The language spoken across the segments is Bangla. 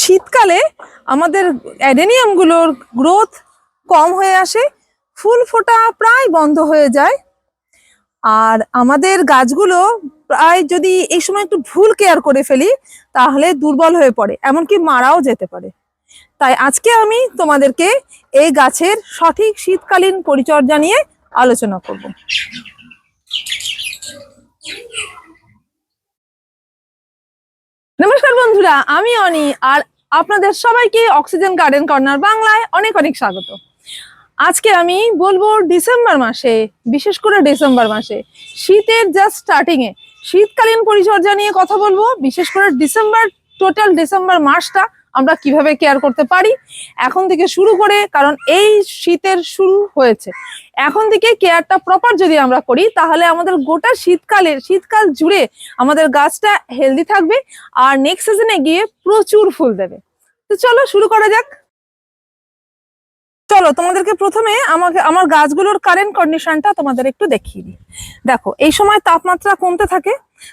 শীতকালে আমাদের অ্যাডেনিয়ামগুলোর গ্রোথ কম হয়ে আসে, ফুল ফোটা প্রায় বন্ধ হয়ে যায়। আর আমাদের গাছগুলো প্রায় যদি এই সময় একটু ভুল কেয়ার করে ফেলি, তাহলে দুর্বল হয়ে পড়ে, এমনকি মারাও যেতে পারে। তাই আজকে আমি তোমাদেরকে এই গাছের সঠিক শীতকালীন পরিচর্যা নিয়ে আলোচনা করব। নমস্কার বন্ধুরা, আমি অনি আর আপনাদের সবাইকে অক্সিজেন গার্ডেন কর্নার বাংলায় অনেক অনেক স্বাগত। আজকে আমি বলব ডিসেম্বর মাসে, বিশেষ করে ডিসেম্বর মাসে, শীতের জাস্ট স্টার্টিংয়ে শীতকালীন পরিচর্যা নিয়ে কথা বলব, বিশেষ করে ডিসেম্বর টোটাল ডিসেম্বর মাসটা আমরা কীভাবে কেয়ার করতে পারি? এখন থেকে শুরু করে, কারণ এই শীতের শুরু হয়েছে। এখন থেকে কেয়ারটা প্রপার যদি আমরা করি, তাহলে আমাদের গোটা শীতকালের, শীতকাল জুড়ে আমাদের গাছটা হেলদি থাকবে আর নেক্সট সিজনে গিয়ে প্রচুর ফুল দেবে। তো চলো শুরু করা যাক। চলো, তোমাদেরকে প্রথমে আমাকে, আমার গাছগুলোর কারেন্ট কন্ডিশনটা তোমাদের একটু দেখিয়ে দিই। দেখো, এই সময় তাপমাত্রা কমতে থাকে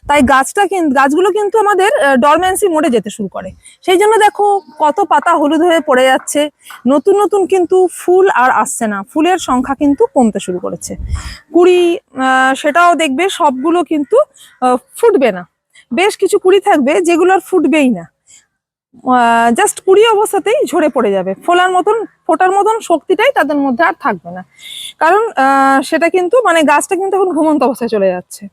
তাই গাছটা কিন্তু গাছগুলো কিন্তু আমাদের ডরম্যান্সি মোডে যেতে শুরু করে। সেই জন্য দেখো কত পাতা হলুদ হয়ে পড়ে যাচ্ছে। নতুন নতুন কিন্তু ফুল আর আসছে না। ফুলের সংখ্যা কিন্তু কমতে শুরু করেছে। কুড়ি সেটাও দেখবে সবগুলো কিন্তু ফুটবে না। বেশ কিছু কুড়ি থাকবে যেগুলো আর ফুটবেই না। জাস্ট কুড়ি অবস্থাতেই ঝরে পড়ে যাবে। ফোলার মতন, ফোটার মতন শক্তিটাই তাদের মধ্যে আর থাকবে না। কারণ সেটা কিন্তু মানে গাছটা কিন্তু এখন ঘুমন্ত অবস্থায় চলে যাচ্ছে।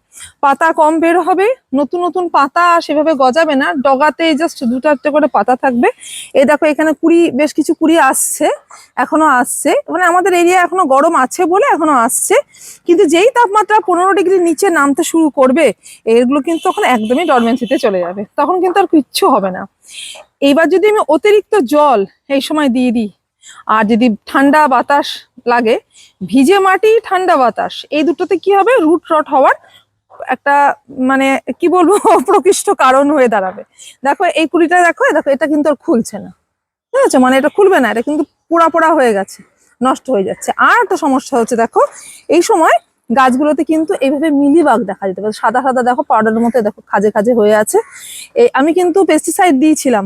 পাতা কম বের হবে, নতুন নতুন পাতা সেভাবে গজাবে না, ডগাতে জাস্ট দু চারটে করে পাতা থাকবে। এ দেখো এখানে কুড়ি, বেশ কিছু কুড়ি আসছে, এখনও আসছে। মানে আমাদের এরিয়া এখনও গরম আছে বলে এখনও আসছে। কিন্তু যেই তাপমাত্রা পনেরো ডিগ্রি নিচে নামতে শুরু করবে, এগুলো কিন্তু তখন একদমই ডরমেন্সিতে চলে যাবে। তখন কিন্তু আর কিচ্ছু হবে না। এইবার যদি আমি অতিরিক্ত জল এই সময় দিয়ে দিই, আর যদি ঠান্ডা বাতাস লাগে, ভিজে মাটি, ঠান্ডা বাতাস, এই দুটোতে কি হবে? রুট রট হওয়ার একটা মানে কি বলব, প্রকৃষ্ট কারণ হয়ে দাঁড়াবে। দেখো, এই কুড়িটা দেখো দেখো, এটা কিন্তু আর খুলছে না। ঠিক আছে? মানে এটা খুলবে না, এটা কিন্তু পোড়া পোড়া হয়ে গেছে, নষ্ট হয়ে যাচ্ছে। আর একটা সমস্যা হচ্ছে, দেখো, এই সময় গাছগুলোতে কিন্তু এইভাবে মিলিবাগ দেখা যেতে পারে। সাদা সাদা, দেখো পাউডারের মতো, দেখো, খাজে খাজে হয়ে আছে। এই আমি কিন্তু পেস্টিসাইড দিয়েছিলাম।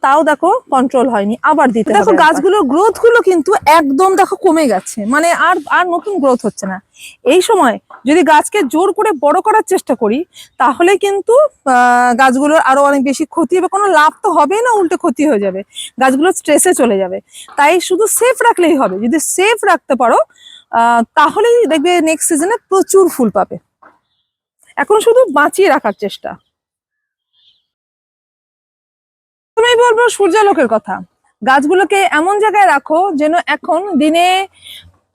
তাও দেখো কন্ট্রোল হয়নি আবার দিতে দেখো গাছগুলোর গ্রোথগুলো কিন্তু একদম দেখো কমে গেছে মানে আর আর নতুন গ্রোথ হচ্ছে না। এই সময় যদি গাছকে জোর করে বড় করার চেষ্টা করি তাহলে কিন্তু আহ, গাছগুলোর আরও অনেক বেশি ক্ষতি হবে। কোনো লাভ তো হবে না উল্টে ক্ষতি হয়ে যাবে। গাছগুলো স্ট্রেসে চলে যাবে। তাই শুধু সেফ রাখলেই হবে। যদি সেফ রাখতে পারো আহ, তাহলেই দেখবে নেক্সট সিজনে প্রচুর ফুল পাবে। এখন শুধু বাঁচিয়ে রাখার চেষ্টা। তুমি বলব সূর্যালোকের কথা। গাছগুলোকে এমন জায়গায় রাখো যেন এখন দিনে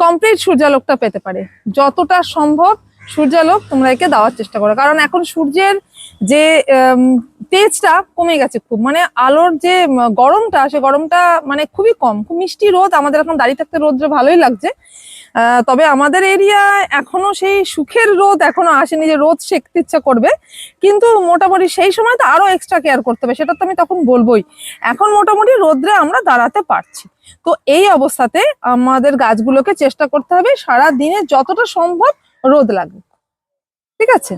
কমপ্লিট সূর্যালোকটা পেতে পারে। যতটা সম্ভব সূর্যালোক তোমরা একে দেওয়ার চেষ্টা করো। কারণ এখন সূর্যের যে তেজটা কমে গেছে খুব। মানে আলোর যে গরমটা, সে গরমটা মানে খুবই কম। খুব মিষ্টি রোদ আমাদের এখন দাঁড়িয়ে থাকতে রোদ্রে ভালোই লাগছে। তবে আমাদের এরিয়ায় এখনও সেই সুখের রোদ এখনও আসেনি যে রোদ সেঁকতে ইচ্ছা করবে। কিন্তু মোটামুটি সেই সময় তো আরও এক্সট্রা কেয়ার করতে হবে, সেটা তো আমি তখন বলবোই। এখন মোটামুটি রোদ্রে আমরা দাঁড়াতে পারছি। তো এই অবস্থাতে আমাদের গাছগুলোকে চেষ্টা করতে হবে সারা দিনে যতটা সম্ভব রোদ লাগবে ঠিক আছে?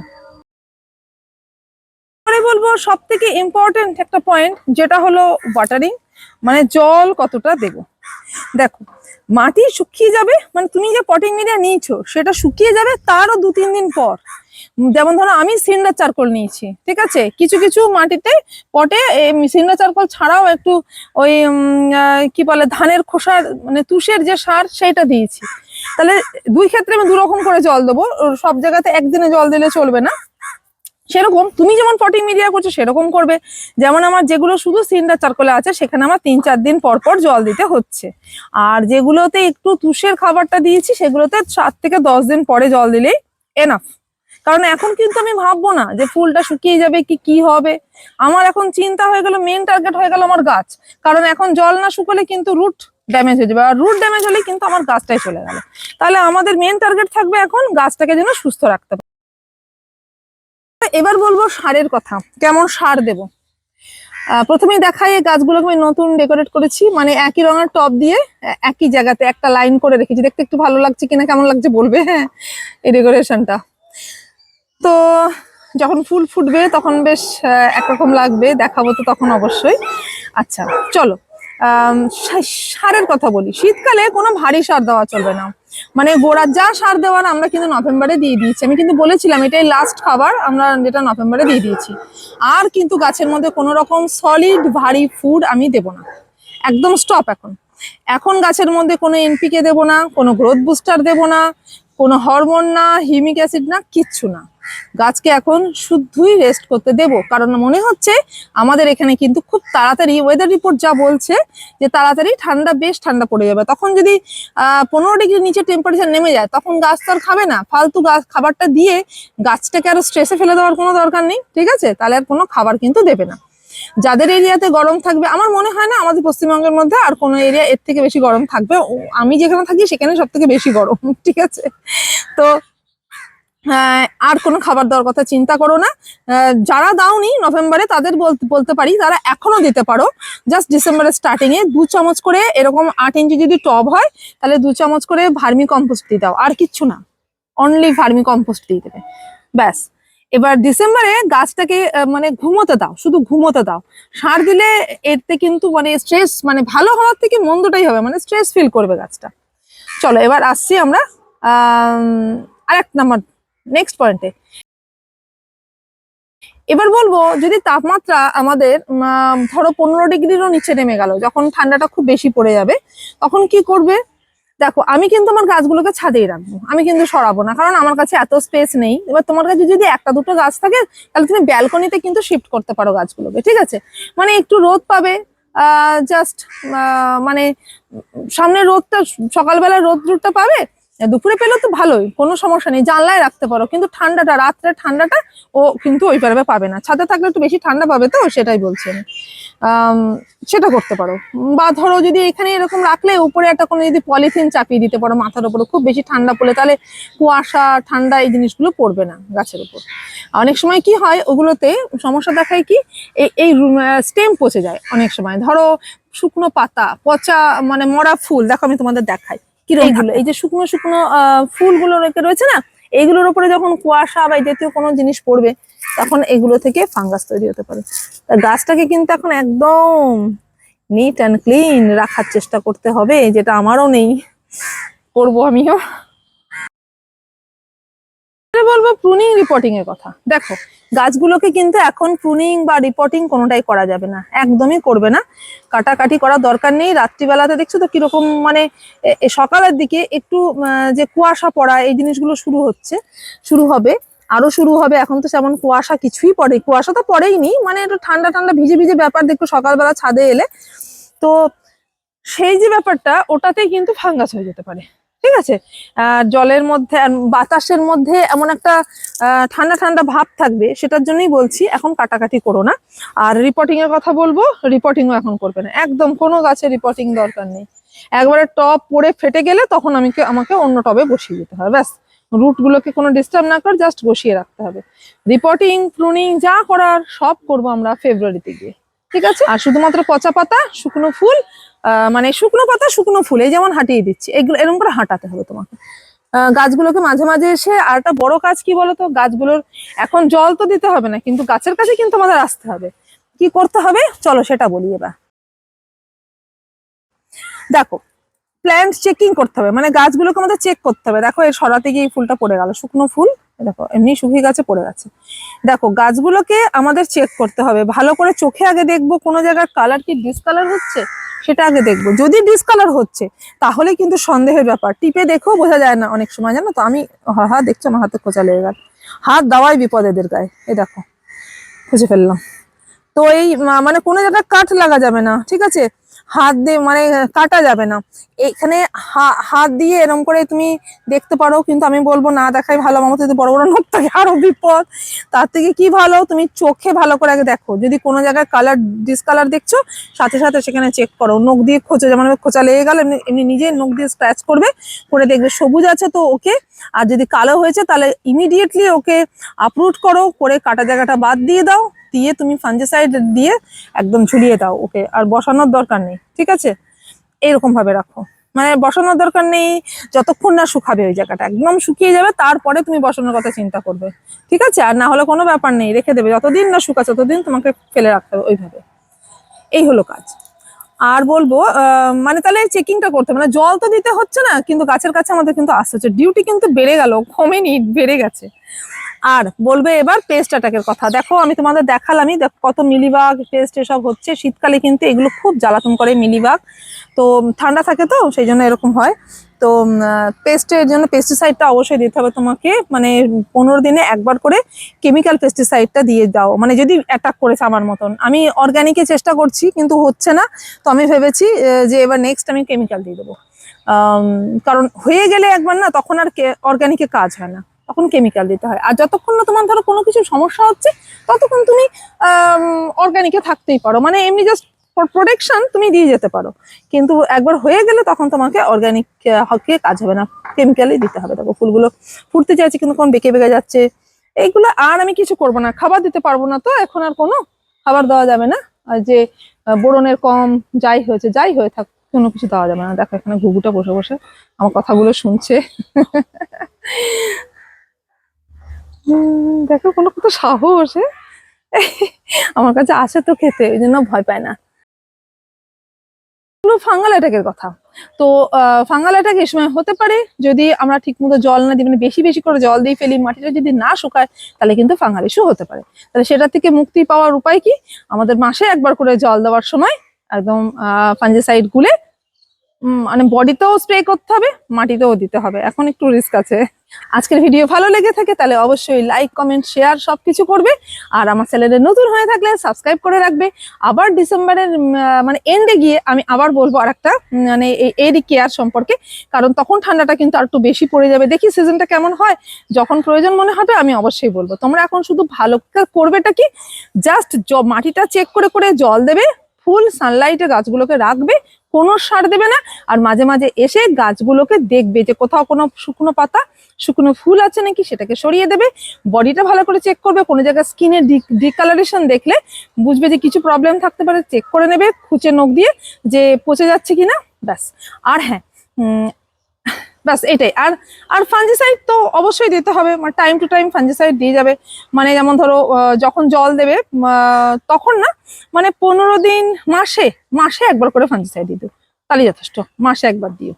বলব সব থেকে ইম্পর্টেন্ট একটা পয়েন্ট যেটা হলো ওয়াটারিং মানে জল কতটা দেবো। দেখো মাটি শুকিয়ে যাবে মানে তুমি যে পটিং মিডিয়া নিয়েছো, সেটা শুকিয়ে যাবে তারও দু, তিন দিন পর। যেমন ধরো আমি সিন্ডার চারকোল নিয়েছি, ঠিক আছে? কিছু কিছু মাটিতে পটে সিন্ডার চারকোল ছাড়াও একটু ওই কি বলে, ধানের খোসার মানে তুষের যে সার সেইটা দিয়েছি। তাহলে দুই ক্ষেত্রে আমি দু রকম করে জল দেবো, সব জায়গাতে একদিনে জল দিলে চলবে না। সেরকম, তুমি যেমন পটিং মিডিয়া করছ, সেরকম করবে। যেমন আমার যেগুলো শুধু সিন্ডার চারকোলে আছে, সেখানে আমার তিন চার দিন পর পর জল দিতে হচ্ছে। আর যেগুলোতে একটু তুষের খাবারটা দিয়েছি, সেগুলোতে সাত থেকে দশ দিন পরে জল দিলেই এনাফ কারণ এখন কিন্তু আমি ভাববো না যে ফুলটা শুকিয়ে যাবে কি কি হবে। আমার এখন চিন্তা হয়ে গেল মেন টার্গেট হয়ে গেল আমার গাছ। কারণ এখন জল না শুকলে কিন্তু রুট ড্যামেজ হয়ে যাবে। আর রুট ড্যামেজ হলে কিন্তু আমার গাছটাই চলে গেল। তাহলে আমাদের মেন টার্গেট থাকবে এখন গাছটাকে যেন সুস্থ রাখতে এবার বলব সারের কথা। কেমন সার দেব? প্রথমেই দেখাই এই গাছগুলোকে আমি নতুন ডেকোরেট করেছি। মানে একই রঙের টপ দিয়ে একই জায়গাতে একটা লাইন করে রেখেছি। দেখতে একটু ভালো লাগছে কিনা, কেমন লাগছে বলবে? হ্যাঁ এই ডেকোরেশনটা তো যখন ফুল ফুটবে, তখন বেশ একরকম লাগবে। দেখাবো তো তখন অবশ্যই। আচ্ছা চলো। সারের কথা বলি। শীতকালে কোনো ভারী সার দেওয়া চলবে না। মানে গোড়ার যা সার দেওয়ার আমরা কিন্তু নভেম্বরে দিয়ে দিয়েছি। আমি কিন্তু বলেছিলাম এটাই লাস্ট খাবার, আমরা যেটা নভেম্বরে দিয়ে দিয়েছি। আর কিন্তু গাছের মধ্যে কোনো রকম সলিড ভারী ফুড আমি দেব না। একদম স্টপ এখন। এখন গাছের মধ্যে কোনো এনপিকে দেব না, কোনো গ্রোথ বুস্টার দেব না কোনো হরমোন না হিউমিক অ্যাসিড না, কিচ্ছু না। গাছকে এখন শুদ্ধই রেস্ট করতে দেব। কারণ মনে হচ্ছে আমাদের এখানে কিন্তু খুব তাড়াতাড়ি ওয়েদার রিপোর্ট যা বলছে যে তাড়াতাড়ি ঠান্ডা, বেশ ঠান্ডা পড়ে যাবে। তখন যদি পনেরো ডিগ্রি নিচে টেম্পারেচার নেমে যায়, তখন গাছ তো আর খাবে না। ফালতু গাছ খাবারটা দিয়ে গাছটাকে আরও স্ট্রেসে ফেলে দেওয়ার কোনো দরকার নেই, ঠিক আছে? তাহলে আর কোনো খাবার কিন্তু দেবে না। যাদের এরিয়াতে গরম থাকবে আমার মনে হয় না আমাদের পশ্চিমবঙ্গের মধ্যে আর কোনো এরিয়া এর থেকে বেশি গরম থাকবে। আমি যেখানে থাকি সেখানে সব থেকে বেশি গরম ঠিক আছে? তো আহ, আর কোনো খাবার দেওয়ার কথা চিন্তা করো না। যারা দাওনি নভেম্বরে তাদের বলতে পারি তারা এখনও দিতে পারো। জাস্ট ডিসেম্বরের স্টার্টিং এ দু চামচ করে এরকম আট ইঞ্চি যদি টব হয় তাহলে দু চামচ করে ভার্মি কম্পোস্ট দিয়ে দাও আর কিচ্ছু না। অনলি ভার্মি কম্পোস্ট দিয়ে দেবে। ব্যাস। এবার ডিসেম্বরে গাছটাকে মানে ঘুমোতে দাও, শুধু ঘুমোতে দাও। সার দিলে এতে কিন্তু মানে স্ট্রেস মানে ভালো হওয়ার থেকে মন্দটাই হবে মানে স্ট্রেস ফিল করবে গাছটা। চলো, এবার আসছি আমরা আর এক নাম্বার নেক্সট পয়েন্টে এবার বলব, যদি তাপমাত্রা আমাদের ধরো পনেরো ডিগ্রিরও নিচে নেমে গেল, যখন ঠান্ডাটা খুব বেশি পড়ে যাবে, তখন কি করবে? দেখো, আমি কিন্তু আমার গাছগুলোকে ছাদেই রাখব। আমি কিন্তু সরাবো না, কারণ আমার কাছে এত স্পেস নেই। এবার তোমার কাছে যদি একটা দুটো গাছ থাকে, তাহলে তুমি ব্যালকনিতে কিন্তু শিফট করতে পারো গাছগুলোকে, ঠিক আছে? মানে একটু রোদ পাবে জাস্ট মানে সামনে রোদটা সকালবেলা রোদ রোদটা পাবে দুপুরে পেলে তো ভালোই, কোনো সমস্যা নেই, জানলায় রাখতে পারো, কিন্তু ঠান্ডাটা, রাত্রে ঠান্ডাটা ও কিন্তু ওই পারবে পাবে না। ছাদে থাকলে একটু বেশি ঠান্ডা পাবে তো, সেটাই বলছি আমি, সেটা করতে পারো। বা ধরো যদি এখানে এরকম রাখলে উপরে একটা কোনো যদি পলিথিন চাপিয়ে দিতে পারো মাথার উপরে, খুব বেশি ঠান্ডা পড়লে, তাহলে কুয়াশা, ঠান্ডা এই জিনিসগুলো পড়বে না গাছের উপর। অনেক সময় কি হয়, ওগুলোতে সমস্যা দেখায় কি এই স্টেম পচে যায় অনেক সময়। ধরো শুকনো পাতা, পচা মানে মরা ফুল, দেখো আমি তোমাদের দেখাই। এইগুলো এই যে শুকনো শুকনো ফুলগুলো রেখে রয়েছে না এইগুলোর উপরে যখন কুয়াশা বা জাতীয় কোনো জিনিস পড়বে তখন এগুলো থেকে ফাঙ্গাস তৈরি হতে পারে। তা গাছটাকে কিন্তু এখন একদম নিট অ্যান্ড ক্লিন রাখার চেষ্টা করতে হবে যেটা আমারও নেই। করব আমিও। বলব প্রুনিং রিপোর্টিং এর কথা। দেখো, গাছগুলোকে কিন্তু এখন প্রুনিং বা রিপোর্টিং কোনোটাই করা যাবে না, একদমই করবে না। কাটাকাটি করার দরকার নেই, রাত্রিবেলাতে দেখছ তো কীরকম মানে সকালের দিকে একটু যে কুয়াশা পড়া, এই জিনিসগুলো শুরু হচ্ছে, শুরু হবে, আরও শুরু হবে। এখন তো তেমন কুয়াশা কিছুই পড়ে, কুয়াশা তো পড়েই নি মানে একটু ঠান্ডা ঠান্ডা ভিজে ভিজে ব্যাপার, দেখো সকালবেলা ছাদে এলে। তো সেই যে ব্যাপারটা, ওটাতেই কিন্তু ফাঙ্গাস হয়ে যেতে পারে। ঠিক আছে? জলের মধ্যে বাতাসের মধ্যে এমন একটা ঠান্ডা ঠান্ডা ভাব থাকবে, সেটার জন্যই বলছি এখন কাটাকাটি করো না। আর রিপোর্টিং এর কথা বলব রিপোর্টিংও এখন করবে না। একদম কোনো গাছে রিপোর্টিং দরকার নেই। একবারে টপ পরে ফেটে গেলে তখন আমি আমাকে অন্য টবে বসিয়ে দিতে হবে। ব্যাস রুট গুলোকে কোনো ডিস্টার্ব না কর জাস্ট বসিয়ে রাখতে হবে। রিপোর্টিং প্রুনিং যা করার, সব করব আমরা ফেব্রুয়ারিতে গিয়ে। ঠিক আছে? আর শুধুমাত্র পচা পাতা, শুকনো ফুল মানে শুকনো পাতা, শুকনো ফুল, এই যেমন হাঁটিয়ে দিচ্ছি, এগুলো এরকম করে হাঁটাতে হবে তোমাকে। গাছগুলোকে মাঝে মাঝে এসে আর একটা বড় কাজ কি বলতো? গাছগুলোর এখন জল তো দিতে হবে না, কিন্তু গাছের কাছে কিন্তু আমাদের আসতে হবে। কি করতে হবে? চলো সেটা বলি এবার। দেখো প্ল্যান্ট চেকিং করতে হবে মানে গাছগুলোকে আমাদের চেক করতে হবে। দেখো, এর সরাতে গিয়ে ফুলটা পড়ে গেল, শুকনো ফুল। দেখো, এমনি শুকিয়ে গাছে, পড়ে গেছে। দেখো, গাছগুলোকে আমাদের চেক করতে হবে। ভালো করে চোখে আগে দেখব কোনো জায়গার কালার কি ডিসকালার হচ্ছে, সেটা আগে দেখব। যদি ডিসকালার হচ্ছে, তাহলে কিন্তু সন্দেহের ব্যাপার। টিপে দেখেও বোঝা যায় না অনেক সময়, জানো তো? আমি হা হা দেখছ, আমার হাতে খোঁচা লেগে গেল। হাত দেওয়াই বিপদ এদের গায়ে। এ দেখো, খুঁজে ফেললাম। তো এই মানে কোনো জায়গায় কাঠ লাগা যাবে না, ঠিক আছে? হাত দিয়ে মানে কাটা যাবে না। এখানে হাত দিয়ে এরম করে তুমি দেখতে পারো, কিন্তু আমি বলব না দেখাই ভালো, আমার মতো বড় বড় নখ থাকে আরও বিপদ। তার থেকে কি ভালো? তুমি চোখে ভালো করে আগে দেখো। যদি কোনো জায়গায় কালার ডিসকালার দেখছ, সাথে সাথে সেখানে চেক করো। নখ দিয়ে খোঁচো, যেমন খোঁচা লেগে গেল, এমনি এমনি নিজে নখ দিয়ে স্ক্র্যাচ করবে, করে দেখবে সবুজ আছে তো ওকে। আর যদি কালো হয়েছে, তাহলে ইমিডিয়েটলি ওকে আপলোড করো, করে কাটা জায়গাটা বাদ দিয়ে দাও, দিয়ে তুমি ফাঞ্জিসাইড দিয়ে একদম ঝুলিয়ে দাও ওকে। আর বসানোর দরকার নেই। ঠিক আছে? এরকম ভাবে রাখো। মানে বসানোর দরকার নেই, যতক্ষণ না শুকাবে ওই জায়গাটা। একদম শুকিয়ে যাবে, তারপরে তুমি বসানোর কথা চিন্তা করবে। ঠিক আছে? আর না হলে কোনো ব্যাপার নেই, রেখে দেবে। যতদিন না শুকাচ্ছে, ততদিন তোমাকে ফেলে রাখতে হবে ওইভাবে। এই হলো কাজ। আর বলব মানে তাহলে চেকিংটা করতে মানে জল তো দিতে হচ্ছে না, কিন্তু গাছের কাছে আমাদের কিন্তু আসতে হচ্ছে। ডিউটি কিন্তু বেড়ে গেল, কমেনি, বেড়ে গেছে। আর বলবে এবার পেস্ট অ্যাটাকের কথা। দেখো, আমি তোমাদের দেখালামই, দেখো কত মিলিবাগ পেস্ট এসব হচ্ছে। শীতকালে কিন্তু এগুলো খুব জ্বালাতন করে মিলিবাগ। তো, ঠান্ডা থাকে তো, সেই জন্য এরকম হয়। তো পেস্টের জন্য পেস্টিসাইডটা অবশ্যই দিতে হবে তোমাকে। মানে পনেরো দিনে একবার করে কেমিক্যাল পেস্টিসাইডটা দিয়ে দাও। মানে যদি অ্যাটাক করেছে আমার মতন। আমি অর্গানিকে চেষ্টা করছি, কিন্তু হচ্ছে না। তো, আমি ভেবেছি যে এবার নেক্সট আমি কেমিক্যাল দিয়ে দেবো। কারণ হয়ে গেলে একবার না, তখন আর অর্গানিকে কাজ হয় না। তখন কেমিক্যাল দিতে হয়। আর যতক্ষণ না তোমার ধরো কোনো কিছু সমস্যা হচ্ছে, ততক্ষণ তুমি অর্গানিকে থাকতেই পারো। মানে এমনি জাস্ট প্রোটেকশন তুমি দিয়ে যেতে পারো। কিন্তু একবার হয়ে গেলে তখন তোমাকে অর্গানিক হকে কাজ হবে না। কেমিক্যালই দিতে হবে। দেখো, ফুলগুলো ফুটতে চাইছে কিন্তু কোন বেঁকে বেঁকে যাচ্ছে। এইগুলো আর আমি কিছু করব না। খাবার দিতে পারব না তো, এখন আর কোনো খাবার দেওয়া যাবে না। আর যে বোরনের কম, যাই হয়েছে, যাই হয়ে থাক, কোনো কিছু দেওয়া যাবে না। দেখো, এখানে ঘুঘুটা বসে বসে আমার কথাগুলো শুনছে। দেখো, কোনো কত সাহস আমার কাছে আসে তো খেতে, ওই জন্য ভয় পায় না। ফাঙ্গাল অ্যাটাকের কথা। তো ফাঙ্গাল অ্যাটাক এই সময় হতে পারে, যদি আমরা ঠিকমতো জল না দিই মানে বেশি বেশি করে জল দিয়ে ফেলি, মাটিটা যদি না শুকায়, তাহলে কিন্তু ফাঙ্গাল ইস্যু হতে পারে। তাহলে সেটা থেকে মুক্তি পাওয়ার উপায় কি? আমাদের মাসে একবার করে জল দেওয়ার সময় একদম ফাঞ্জিসাইড গুলে মানে বডিতেও স্প্রে করতে হবে, মাটিতেও দিতে হবে। এখন একটু রিস্ক আছে। আজকের ভিডিও ভালো লেগে থাকে তাহলে অবশ্যই লাইক কমেন্ট শেয়ার সব কিছু করবে। আর আমার চ্যানেলে নতুন হয়ে থাকলে সাবস্ক্রাইব করে রাখবে। আবার ডিসেম্বরের মানে এন্ডে গিয়ে আমি আবার বলব আর একটা মানে এই এরই কেয়ার সম্পর্কে। কারণ তখন ঠান্ডাটা কিন্তু আর একটু বেশি পড়ে যাবে। দেখি সিজনটা কেমন হয়। যখন প্রয়োজন মনে হবে আমি অবশ্যই বলব। তোমরা এখন শুধু ভালো করে করবেটা কি? জাস্ট মাটিটা চেক করে করে জল দেবে। ফুল সানলাইটে গাছগুলোকে রাখবে। কোনো সার দেবে না। আর মাঝে মাঝে এসে গাছগুলোকে দেখবে যে কোথাও কোনো শুকনো পাতা, শুকনো ফুল আছে নাকি সেটাকে সরিয়ে দেবে। বডিটা ভালো করে চেক করবে, কোনো জায়গায় স্কিনের ডিকালারেশন দেখলে বুঝবে যে কিছু প্রবলেম থাকতে পারে চেক করে নেবে, খুঁচে নখ দিয়ে যে পচে যাচ্ছে কিনা, ব্যাস। আর হ্যাঁ ব্যাস, এটাই। আর আর ফাঞ্জিসাইড তো অবশ্যই দিতে হবে মানে টাইম টু টাইম ফাঞ্জিসাইড দিয়ে যাবে। মানে যেমন ধরো যখন জল দেবে তখন না মানে পনেরো দিন মাসে মাসে একবার করে ফাঞ্জিসাইড দিতে তাহলে যথেষ্ট, মাসে একবার দিও।